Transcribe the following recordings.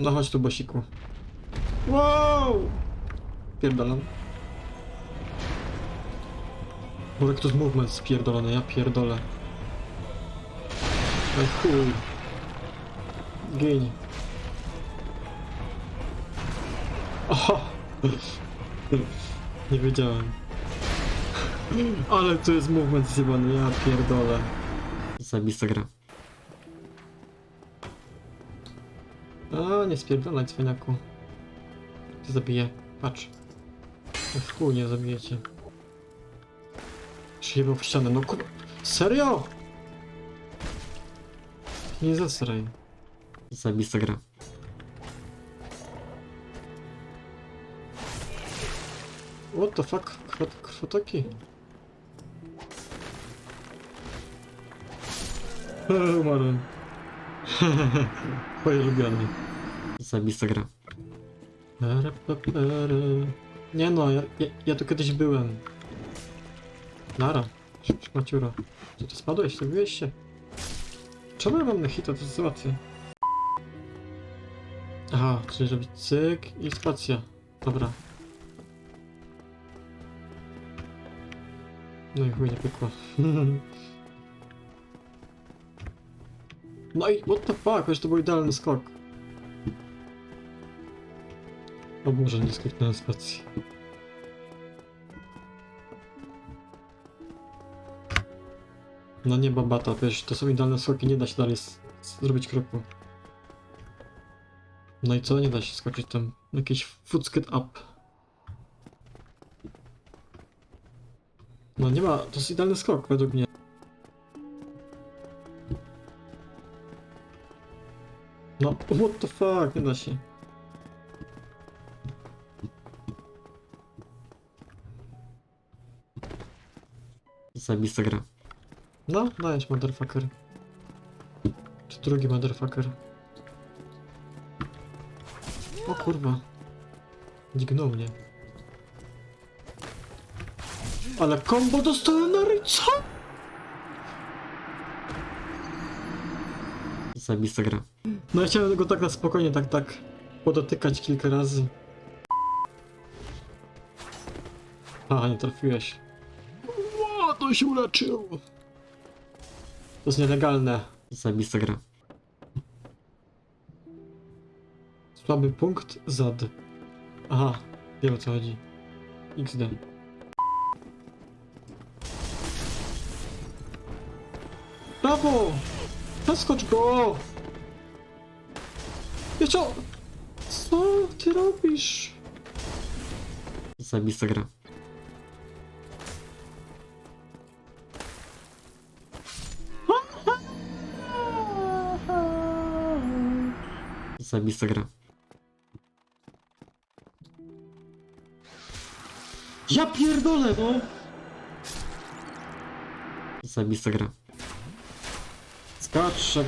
No chodź tu, bosiku. Wow! Pierdolam. Może to z movement spierdolony, ja pierdolę. Ej chuj. Gień. Oho! Nie wiedziałem. Ale to jest movement zjebany, ja pierdolę. Zabista gra. A, nie spierdolaj, cwaniaku. Cię zabiję. Patrz. O w chuj, nie zabijecie. Przyjebał w ścianę, no kur... Serio? Nie zasraj. Zabista gra. What the fuck? Krwot, krwotoki? Umarłem. Twoje ulubione. Zabista gra. Nie no, ja, ja, ja tu kiedyś byłem. Nara. Maciuro. Czy ty spadłeś? Zabiłeś się? Czemu ja mam na hita? To jest. Aha, czyli zrobić cyk i spacja. Dobra. No i chuj nie pykło. No i what the fuck, wiesz, to był idealny skok. O Boże, nie skliknąłem spacji. No nie babata, wiesz, to są idealne skoki, nie da się dalej zrobić kroku. No i co, nie da się skoczyć tam. Jakiś footskate up. No nie ma, to jest idealny skok według mnie. No, what the fuck, nie da się. Zabista gra. No, dajesz, motherfucker. Czy drugi motherfucker? O kurwa. Dźgnął mnie. Ale kombo dostałem na ryca! Zabista gra. No ja chciałem go tak na spokojnie, tak, tak podotykać kilka razy. A, nie trafiłeś. Ło, to się uleczył! To jest nielegalne. Zabista gra. Słaby punkt ZAD. Aha, wiem o co chodzi. XD. Brawo! Zaskocz go! Wiecie, co ty robisz? Zabista gra. Zabista gra. Ja pierdolę, no! Zabista gra. Skacz, jak.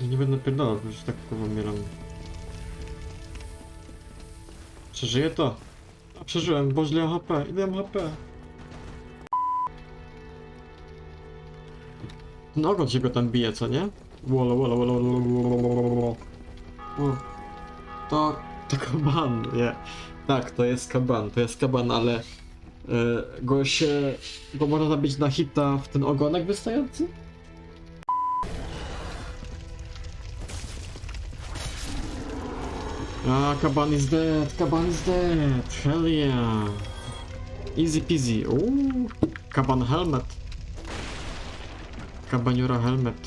Ja nie będę pierdolał, bo już tak kurwa umieram. Przeżyję to? A przeżyłem, bo źle HP. Ile mam HP? Ogon się go tam bije, co nie? Wolo, wolo, wolo, wolo, wolo, wolo. To... to kaban, nie. Tak, to jest kaban, to jest kaban, ale... e, go się... go można zabić na hita w ten ogonek wystający? Ah, Kaban is dead, Kaban is dead, hell yeah. Easy peasy, uuu, Kaban helmet. Kabaniura helmet.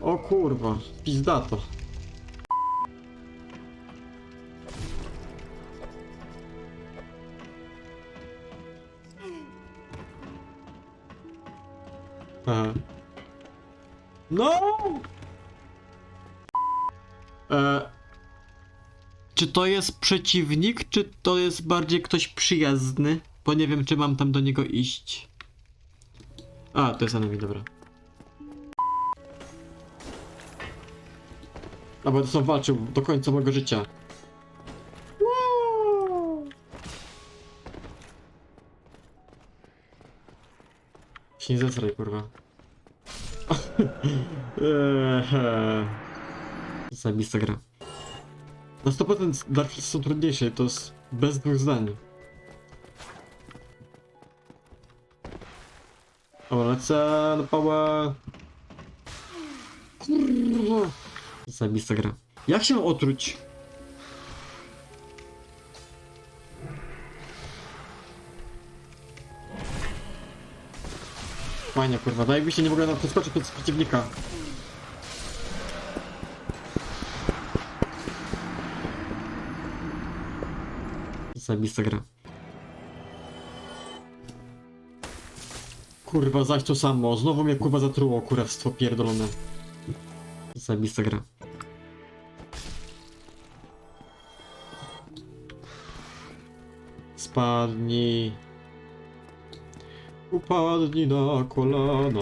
O kurwa, pizdato. Aha. No! E, czy to jest przeciwnik, czy to jest bardziej ktoś przyjazny? Bo nie wiem, czy mam tam do niego iść. A, to jest enemy, dobra. A, będę sam walczył do końca mojego życia. Się nie zesraj, kurwa. Zajebista gra. Na 100% Dark Souls są trudniejsze, to jest bez dwóch zdań. O, lecę na pałę. Kurwa. Zajebista gra. Jak się otruć? Fajnie, kurwa, mi się nie mogę na przeskoczyć pod przeciwnika. Zajebista gra. Kurwa, zaś to samo. Znowu mnie kurwa zatruło, kurewstwo pierdolone. Zajebista gra. Spadnij. Upadnij na kolana.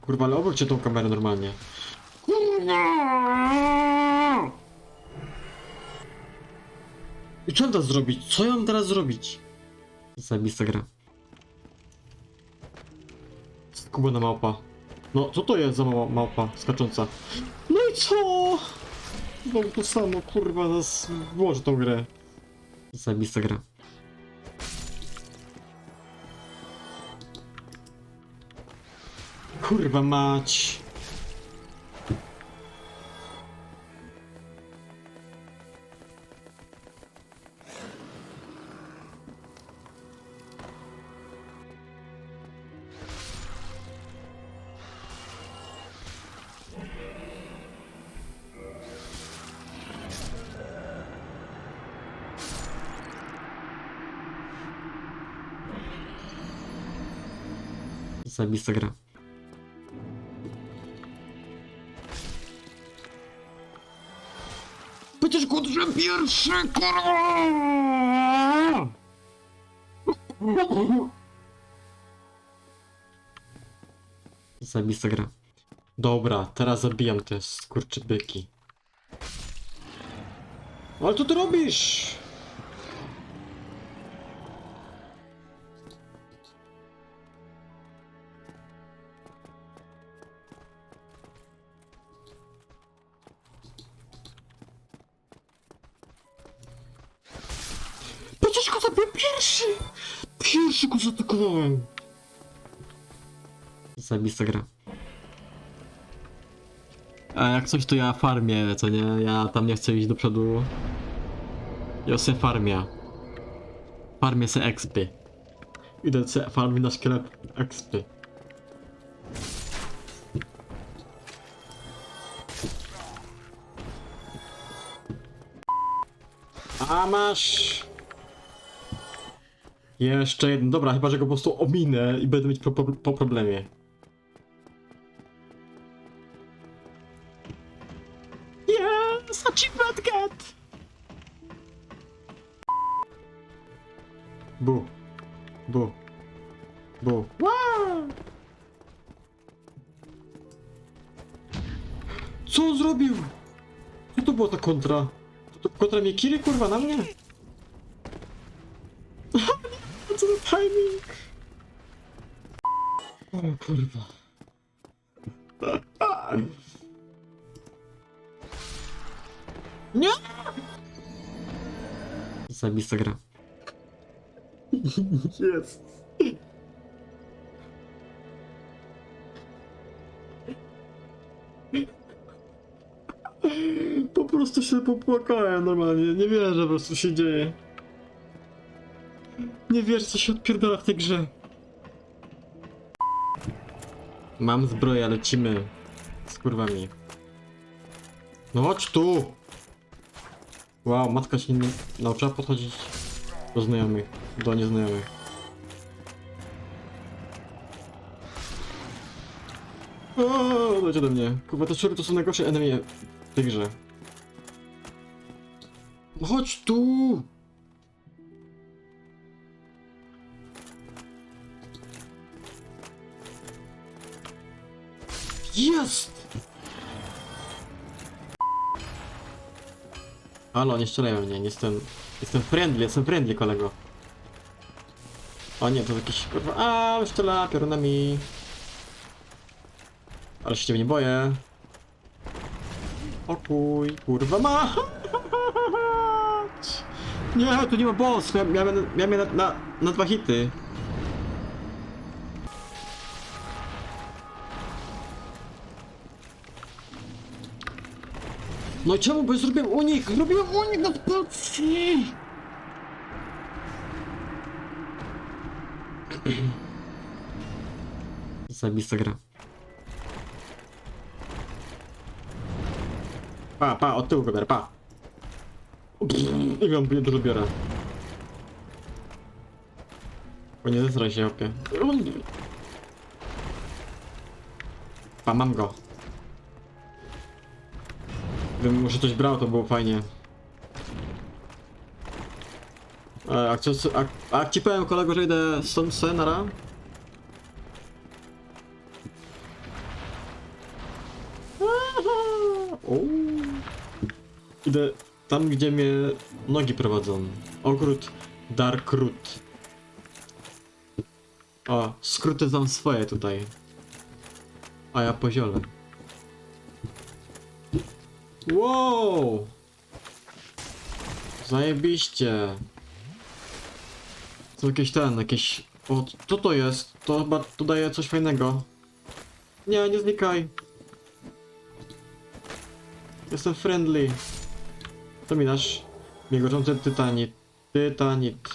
Kurwa, ale obróćcie tą kamerę normalnie. Kurwa! I co teraz zrobić? Co ja mam teraz zrobić? Zajebista gra. Skubana małpa. No, co to jest za mała małpa skacząca? No i co? No to samo, kurwa, nas włożę tą grę. Zajebista gra. Kurwa mać. Zajebista gra. Przecież kudrze pierwszy, kurwa! Zajebista gra. Dobra, teraz zabijam te skurczybyki. Ale co ty robisz? Zabiłem pierwszy! Pierwszy go zaatakowałem! Zajebista gra. A jak coś to ja farmię, co nie? Ja tam nie chcę iść do przodu. Ja se farmię. Farmię se expy. Idę se farmię na szkielet expy. A masz! Jeszcze jeden. Dobra, chyba że go po prostu ominę i będę mieć po, po, po problemie. Yes! Achievement get! Bu. Bu. Bu. Wow! Co on zrobił? Co to była ta kontra? To kontra mnie Kiri kurwa na mnie? Co za timing? O kurwa. Nie! Zajebista gra. Jest. Po prostu się popłakałem normalnie. Nie wierzę, po prostu się dzieje. Nie wierzę, co się odpierdala w tej grze. Mam zbroję, lecimy. Z kurwami. No chodź tu! Wow, matka się nie nauczyła podchodzić do znajomych, do nieznajomych. O, dojdzie do mnie. Kurwa, te szczury to są najgorsze enemy w tej grze. No chodź tu! Jest! Halo, nie strzelaj mnie, nie jestem... Jestem friendly, jestem friendly, kolego. O nie, to jakiś kurwa. A, szczela piorunami. Ale się ciebie nie boję. O kuj, kurwa ma! Nie, tu nie ma boss! Mia- Miałem, miałem na, na, na dwa hity. No czemu? Zrobiłem unik! Zrobiłem unik na spacji! Zajebista gra. Pa, pa, od tyłu go biorę, pa. I go dużo biorę. Bo nie zesraj się, opie. Pa, mam go. Gdybym może coś brał, to było fajnie. E, A, a, a ci powiem kolego, że idę stąd se, nara? Idę tam, gdzie mnie nogi prowadzą. Ogród Dark Root. O, skróty znam swoje tutaj. A ja poziole. Wow! Zajebiście. To jakieś ten, jakieś... O, co to jest? To chyba tu daje coś fajnego. Nie, nie znikaj. Jestem friendly. To mi nasz miegoczący tytanit. Tytanit.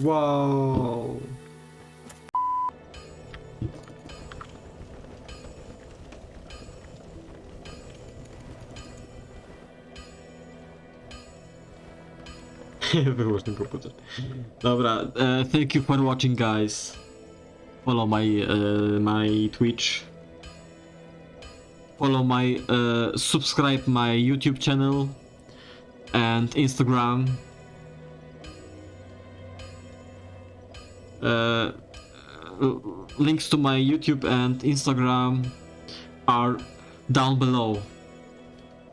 Wow. Komputer. Dobra, uh, thank you for watching guys. Follow my, uh, my Twitch. Follow my, uh, subscribe my YouTube channel and Instagram. Uh, links to my YouTube and Instagram are down below.